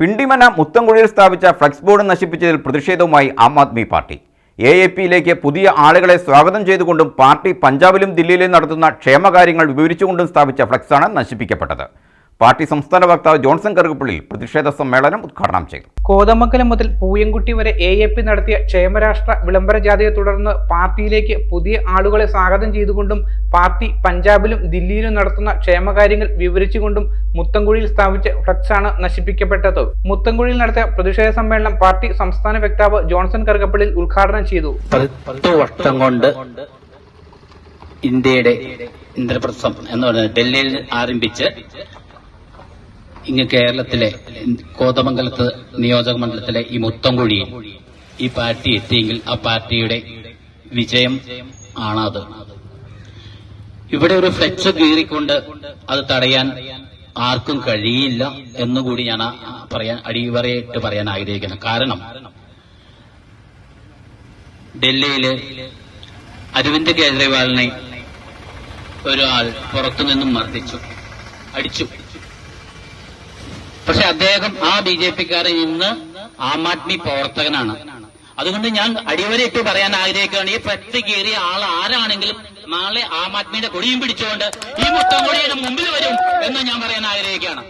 പിണ്ടിമന മുത്തംകുഴിയിൽ സ്ഥാപിച്ച flux board നശിപ്പിച്ചതിൽ പ്രതിഷേധവുമായി Aam Aadmi party. A A പിയിലേക്ക് പുതിയ ആളുകളെ സ്വാഗതം ചെയ്തുകൊണ്ടും പാർട്ടി പഞ്ചാബിലും ദില്ലിയിലും നടത്തുന്ന ക്ഷേമകാര്യങ്ങൾ വിവരിച്ചുകൊണ്ടും സ്ഥാപിച്ച ഫ്ലക്സാണ് നശിപ്പിക്കപ്പെട്ടത്. പാർട്ടി സംസ്ഥാന വക്താവ് ജോൺസൺ കറുകപ്പള്ളി പ്രതിഷേധ സമ്മേളനം ഉദ്ഘാടനം ചെയ്തു. കോതമംഗലം മുതൽ പൂയംകുട്ടി വരെ എ എ പി നടത്തിയ ക്ഷേമരാഷ്ട്ര വിളംബര ജാഥയെ തുടർന്ന് പാർട്ടിയിലേക്ക് പുതിയ ആളുകളെ സ്വാഗതം ചെയ്തുകൊണ്ടും പാർട്ടി പഞ്ചാബിലും ദില്ലിയിലും നടത്തുന്ന ക്ഷേമകാര്യങ്ങൾ വിവരിച്ചുകൊണ്ടും മുത്തങ്കുഴിയിൽ സ്ഥാപിച്ച ഫ്ലക്സാണ് നശിപ്പിക്കപ്പെട്ടത്. മുത്തങ്കുഴിയിൽ നടത്തിയ പ്രതിഷേധ സമ്മേളനം പാർട്ടി സംസ്ഥാന വക്താവ് ജോൺസൺ കറുകപ്പള്ളി ഉദ്ഘാടനം ചെയ്തു. പത്ത് വർഷം കൊണ്ട് ഇന്ത്യയുടെ ഇന്ദ്രപ്രസ്ഥം എന്ന് പറയുന്നത് ഡൽഹിയിൽ ആരംഭിച്ച് ഇങ്ങ് കേരളത്തിലെ കോതമംഗലത്ത് നിയോജക മണ്ഡലത്തിലെ ഈ മുത്തംകുഴിയിൽ ഈ പാർട്ടി എത്തിയെങ്കിൽ ആ പാർട്ടിയുടെ വിജയം ആണത്. ഇവിടെ ഒരു ഫ്ലെക്സ് കീറിക്കൊണ്ട് അത് തടയാൻ ആർക്കും കഴിയില്ല എന്നുകൂടി ഞാൻ പറയാൻ അടിവറയിട്ട് പറയാൻ ആഗ്രഹിക്കുന്നു. കാരണം ഡൽഹിയിൽ അരവിന്ദ് കേജ്രിവാളിനെ ഒരാൾ പുറത്തുനിന്നും മർദ്ദിച്ചു അടിച്ചു. പക്ഷെ അദ്ദേഹം ആ ബി ജെ പിക്കാരൻ ഇന്ന് ആം ആദ്മി പ്രവർത്തകനാണ്. അതുകൊണ്ട് ഞാൻ അടിവരയിട്ട് പറയാൻ ആഗ്രഹിക്കുകയാണ് ഈ ഫ്ലക്സ് കീറിയ ആൾ ആരാണെങ്കിലും നാളെ ആം ആദ്മിയുടെ കൊടിയും പിടിച്ചുകൊണ്ട് ഈ മുത്തംകൊടിയുടെ മുമ്പിൽ വരും എന്ന് ഞാൻ പറയാൻ ആഗ്രഹിക്കുകയാണ്.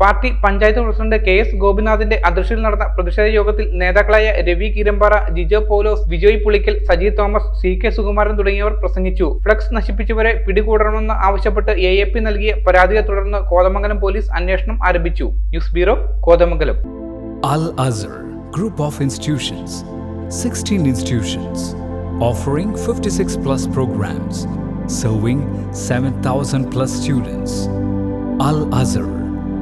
Party panchayat president K S ഗോപിനാഥിന്റെ അധ്യക്ഷതയിൽ നടന്ന പ്രതിഷേധ യോഗത്തിൽ നേതാക്കളായ Ravi Keerampara Jijo Poulose Vijay Pulickal Saji Thomas C K Sukumaran തുടങ്ങിയവർ പ്രസംഗിച്ചു. ഫ്ലക്സ് നശിപ്പിച്ചവരെ പിടികൂടണമെന്ന് ആവശ്യപ്പെട്ട് എ എ പി നൽകിയ പരാതിയെ തുടർന്ന് കോതമംഗലം പോലീസ് അന്വേഷണം ആരംഭിച്ചു. News bureau Kothamangalam. Al Azhar Group of institutions 16 institutions, offering 56 plus programs, serving 7,000 plus students. Al Azhar,